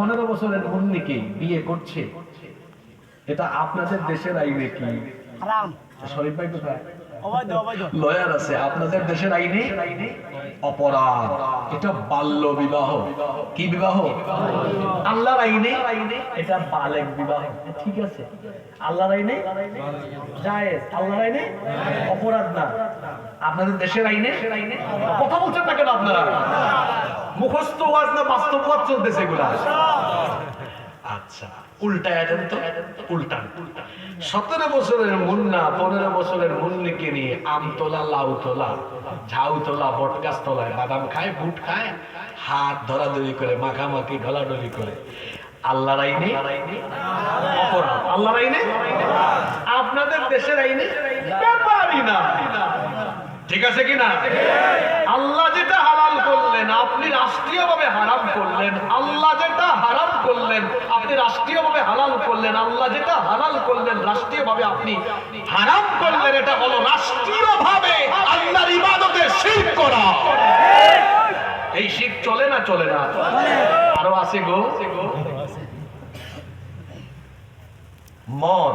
পনেরো বছরের মুন্নিকে বিয়ে করছে। এটা আপনাদের দেশের আইনে কি? শরীফ ভাই কোথায়? লয়ার আছে। আপনাদের দেশের আইনে অপরাধ। এটা বাল্য বিবাহ। কি বিবাহ? আল্লাহর আইনে। এটা বালেক বিবাহ। ঠিক আছে। আল্লাহর আইনে? জায়েজ। আল্লাহর আইনে? অপরাধ না। আপনাদের দেশের আইনে? কথা বলছেন না কেন আপনারা? মুখস্থ ওয়াজ না বাস্তব ওয়াজ চলতেছে এগুলা। আচ্ছা সতেরো বছরের মুন্না, পনেরো বছরের মুন্নিকে নিয়ে আম তোলা, লাউ তোলা, ঝাউ তোলা তোলায়, বাদাম খায়, বুট খায়, হাত ধরাধরি করে, মাখামাখি, ঢলাঢলি করে। আল্লাহর আইনে? আল্লাহর আইনে? আপনাদের দেশের আইনে? না। ঠিক আছে কি না আল্লাহ যেটা হালাল করলেন, আপনি রাষ্ট্রীয়ভাবে হারাম করলেন। আল্লাহ যেটা হারাম করলেন, আপনি রাষ্ট্রীয়ভাবে হালাল করলেন। আল্লাহ যেটা হালাল করলেন, রাষ্ট্রীয়ভাবে আপনি হারাম করলেন। এটা হলো রাষ্ট্রীয়ভাবে আল্লাহর ইবাদতে শিরক করা। এই শিখ চলে না চলে না? আরও আছে গো। মদ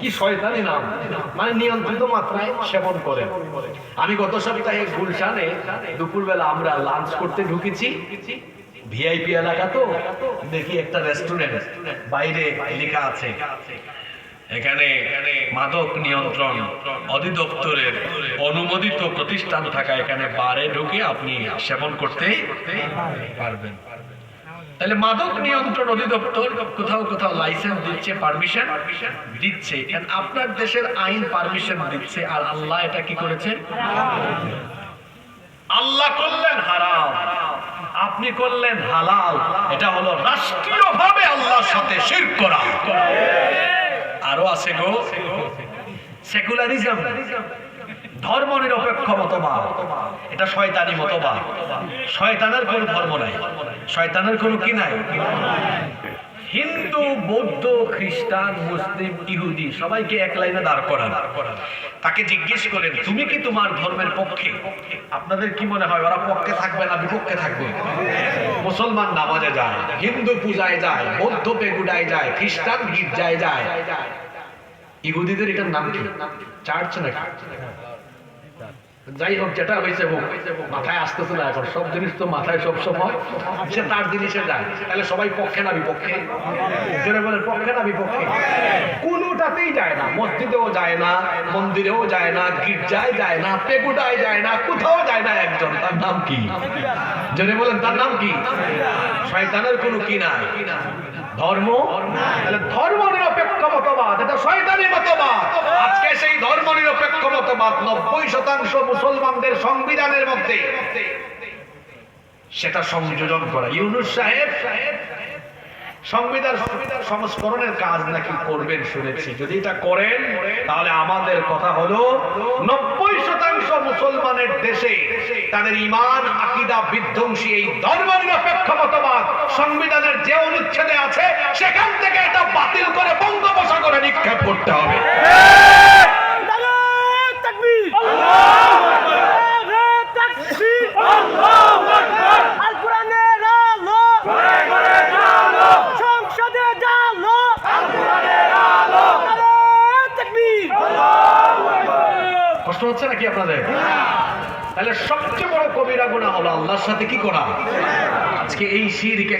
কি শয়তানি নাম? মানে নিয়ন্ত্রিত মাত্রায় সেবন করে। আমি গত সপ্তাহে গুলশানে দুপুরবেলা আমরা লাঞ্চ করতে ঢুকেছি। ভিআইপি এলাকা তো, দেখি একটা রেস্টুরেন্ট বাইরে লেখা আছে। এখানে মাদক নিয়ন্ত্রণ অধিদপ্তরের অনুমোদিত প্রতিষ্ঠান থাকা এখানে বারে ঢুকে আপনি সেবন করতে পারবেন। তাহলে মাদক নিয়ন্ত্রণ অধিদপ্তর কোথাও কোথাও লাইসেন্স দিচ্ছে পারমিশন দিচ্ছে। আপনার দেশের আইন পারমিশন দিচ্ছে। আর আল্লাহ এটা কি করেছে আল্লাহ করলেন হারাম। আপনি করলেন হালাল। এটা হলো রাষ্ট্রীয়ভাবে আল্লাহর সাথে শিরক করা। আরও আছে গো। সেকুলারিজম ধর্ম নিরপেক্ষ মতবাদ। এটা শয়তানি মতবাদ। শয়তানের কোনো ধর্ম নাই। শয়তানের কোনো কি নাই? হিন্দু, বৌদ্ধ, খ্রিস্টান, মুসলিম, ইহুদি সবাইকে এক লাইনে দাঁড় করান। তাকে জিজ্ঞেস করেন, তুমি কি তোমার ধর্মের পক্ষে? আপনাদের কি মনে হয়, ওরা পক্ষে থাকবে না বিপক্ষে থাকবে? মুসলমান নামাজে যায়, হিন্দু পূজায় যায়, বৌদ্ধ পেগুডায় যায়, খ্রিস্টান গির্জায় যায়। ইহুদিদের এটার নাম কি? চার্চ নাকি? যাই হোক, যেটা হয়েছে হোক, মাথায় আসতেছে না এখন। সব জিনিস তো মাথায় সব সময়। সে তার জিনিসে যায়। তাহলে সবাই পক্ষে না বিপক্ষে? জোরে পক্ষে না বিপক্ষে? কোনোটাতেই যায় না। মসজিদেও যায় না, মন্দিরেও যায় না, গির্জায় যায় না পেগুডায় যায় না, কোথাও যায় না একজন। তার নাম কি? জোরে বলেন, তার নাম কি? শয়তানের কোনো কি নাই? ধর্ম? তাহলে ধর্ম নিরপেক্ষ মতবাদ, এটা শয়তানি মতবাদ। আজকে সেই ধর্ম নিরপেক্ষ মতবাদ, নব্বই শতাংশ মুসলমানদের সংবিধানের মধ্যে। সেটা সংযোজন করা। ইউনুস সাহেব, সংবিধান সংস্করণের কাজ নাকি করবেন শুনেছি। যদি এটা করেন, তাহলে আমাদের কথা হলো, নব্বই শতাংশ মুসলমানের দেশে তাদের ইমান আকিদা বিধ্বংসী এই ধর্ম নিরপেক্ষ মতবাদ সংবিধানের যে অনুচ্ছেদে আছে, সেখান থেকে এটা বাতিল করে বঙ্গোপসাগরে নিক্ষেপ করতে হবে। কষ্ট হচ্ছে নাকি আপনাদের? তাহলে সবচেয়ে বড় কবিরা গুণা হলো আল্লাহর সাথে কি করা? আজকে এই শিরকে